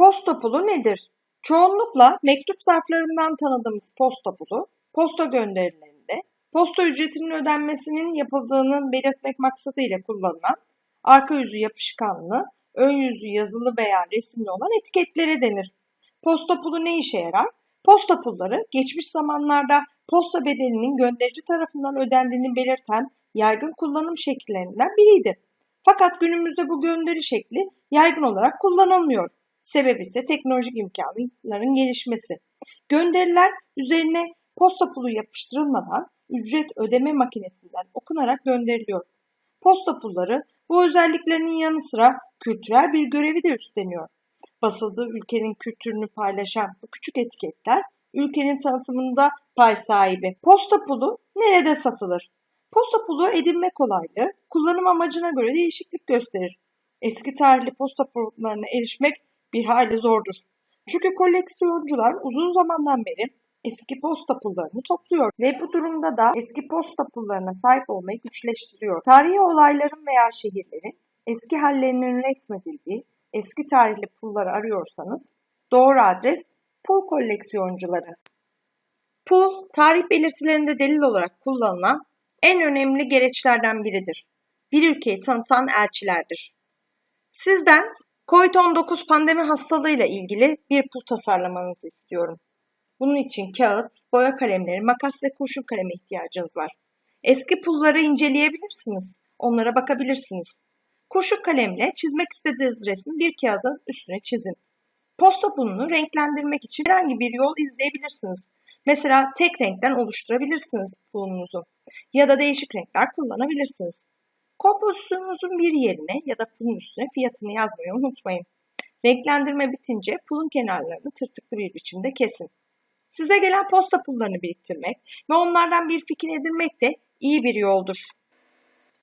Posta pulu nedir? Çoğunlukla mektup zarflarından tanıdığımız posta pulu, posta gönderilerinde posta ücretinin ödenmesinin yapıldığını belirtmek maksadıyla kullanılan arka yüzü yapışkanlı, ön yüzü yazılı veya resimli olan etiketlere denir. Posta pulu ne işe yarar? Posta pulları geçmiş zamanlarda posta bedelinin gönderici tarafından ödendiğini belirten yaygın kullanım şekillerinden biriydi. Fakat günümüzde bu gönderi şekli yaygın olarak kullanılmıyor. Sebebi ise teknolojik imkanların gelişmesi. Gönderiler üzerine posta pulu yapıştırılmadan ücret ödeme makinesinden okunarak gönderiliyor. Posta pulları bu özelliklerinin yanı sıra kültürel bir görevi de üstleniyor. Basıldığı ülkenin kültürünü paylaşan bu küçük etiketler ülkenin tanıtımında pay sahibi. Posta pulu nerede satılır? Posta pulu edinme kolaylığı, kullanım amacına göre değişiklik gösterir. Eski tarihli posta pullarına erişmek bir hayli zordur. Çünkü koleksiyoncular uzun zamandan beri eski posta pullarını topluyor ve bu durumda da eski posta pullarına sahip olmayı güçleştiriyor. Tarihi olayların veya şehirlerin eski hallerinin resmedildiği eski tarihli pulları arıyorsanız doğru adres pul koleksiyoncuları. Pul, tarih belirtilerinde delil olarak kullanılan en önemli gereçlerden biridir. Bir ülkeyi tanıtan elçilerdir. Sizden COVID-19 pandemi hastalığıyla ilgili bir pul tasarlamanızı istiyorum. Bunun için kağıt, boya kalemleri, makas ve kurşun kaleme ihtiyacınız var. Eski pulları inceleyebilirsiniz. Onlara bakabilirsiniz. Kurşun kalemle çizmek istediğiniz resmi bir kağıdın üstüne çizin. Posta pulunu renklendirmek için herhangi bir yol izleyebilirsiniz. Mesela tek renkten oluşturabilirsiniz pulunuzu ya da değişik renkler kullanabilirsiniz. Kompozisyonunuzun bir yerine ya da pulun üstüne fiyatını yazmayı unutmayın. Renklendirme bitince pulun kenarlarını tırtıklı bir biçimde kesin. Size gelen posta pullarını biriktirmek ve onlardan bir fikir edinmek de iyi bir yoldur.